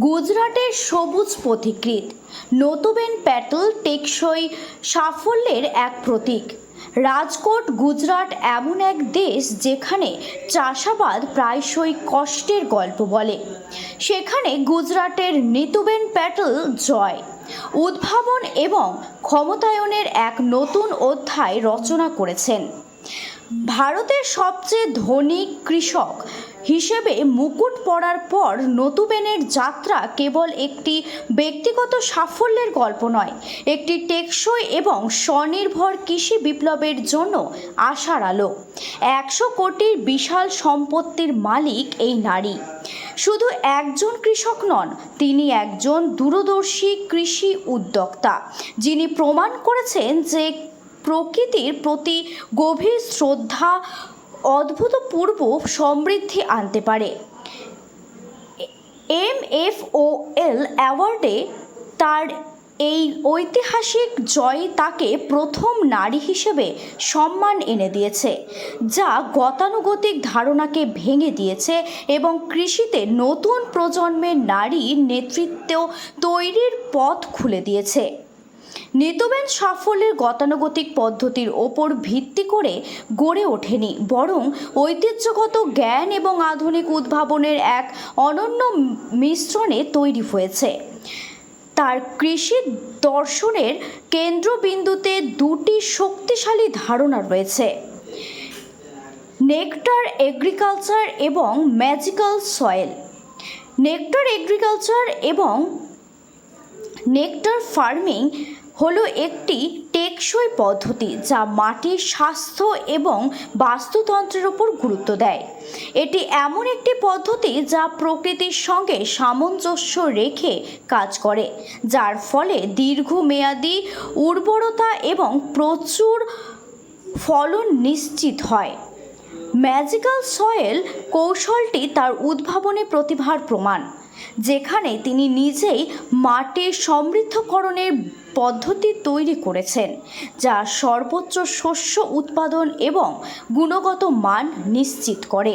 গুজরাটের সবুজ পথিকৃৎ। নতুবেন প্যাটেল টেকসই সাফল্যের এক প্রতীক। রাজকোট গুজরাট এমন এক দেশ যেখানে চাষাবাদ প্রায়শই কষ্টের গল্প বলে। সেখানে গুজরাটের নিতুবেন প্যাটেল জয়। উদ্ভাবন এবং ক্ষমতায়নের এক নতুন অধ্যায় রচনা করেছেন। ভারতের সবচেয়ে ধনী কৃষক হিসেবে মুকুট পড়ার পর নতুবেনের যাত্রা কেবল একটি ব্যক্তিগত সাফল্যের গল্প নয়, একটি টেকসই এবং স্বনির্ভর কৃষি বিপ্লবের জন্য আশার আলো। একশো কোটির বিশাল সম্পত্তির মালিক এই নারী। শুধু একজন কৃষক নন, তিনি একজন দূরদর্শী কৃষি উদ্যোক্তা, যিনি প্রমাণ করেছেন যে প্রকৃতির প্রতি গভীর শ্রদ্ধা অদ্ভুতপূর্ব সমৃদ্ধি আনতে পারে। এম এফ ও এল অ্যাওয়ার্ডে তার এই ঐতিহাসিক জয় তাকে প্রথম নারী হিসেবে সম্মান এনে দিয়েছে, যা গতানুগতিক ধারণাকে ভেঙে দিয়েছে এবং কৃষিতে নতুন প্রজন্মের নারী নেতৃত্ব তৈরির পথ খুলে দিয়েছে। নিতবেন সাফল্যের গতানুগতিক পদ্ধতির ওপর ভিত্তি করে গড়ে ওঠেনি, বরং ঐতিহ্যগত জ্ঞান এবং আধুনিক উদ্ভাবনের এক অনন্য মিশ্রণে তৈরি হয়েছে। তার কৃষি দর্শনের কেন্দ্রবিন্দুতে দুটি শক্তিশালী ধারণা রয়েছে। নেকটার এগ্রিকালচার এবং ম্যাজিক্যাল সয়েল। নেকটার এগ্রিকালচার এবং নেকটার ফার্মিং হলো একটি টেকসই পদ্ধতি যা মাটির স্বাস্থ্য এবং বাস্তুতন্ত্রের উপর গুরুত্ব দেয়। এটি এমন একটি পদ্ধতি যা প্রকৃতির সঙ্গে সামঞ্জস্য রেখে কাজ করে, যার ফলে দীর্ঘমেয়াদী উর্বরতা এবং প্রচুর ফলন নিশ্চিত হয়। ম্যাজিক্যাল সয়েল কৌশলটি তার উদ্ভাবনী প্রতিভার প্রমাণ। যেখানে তিনি নিজেই মাটির সমৃদ্ধকরণের পদ্ধতি তৈরি করেছেন, যা সর্বোচ্চ শস্য উৎপাদন এবং গুণগত মান নিশ্চিত করে।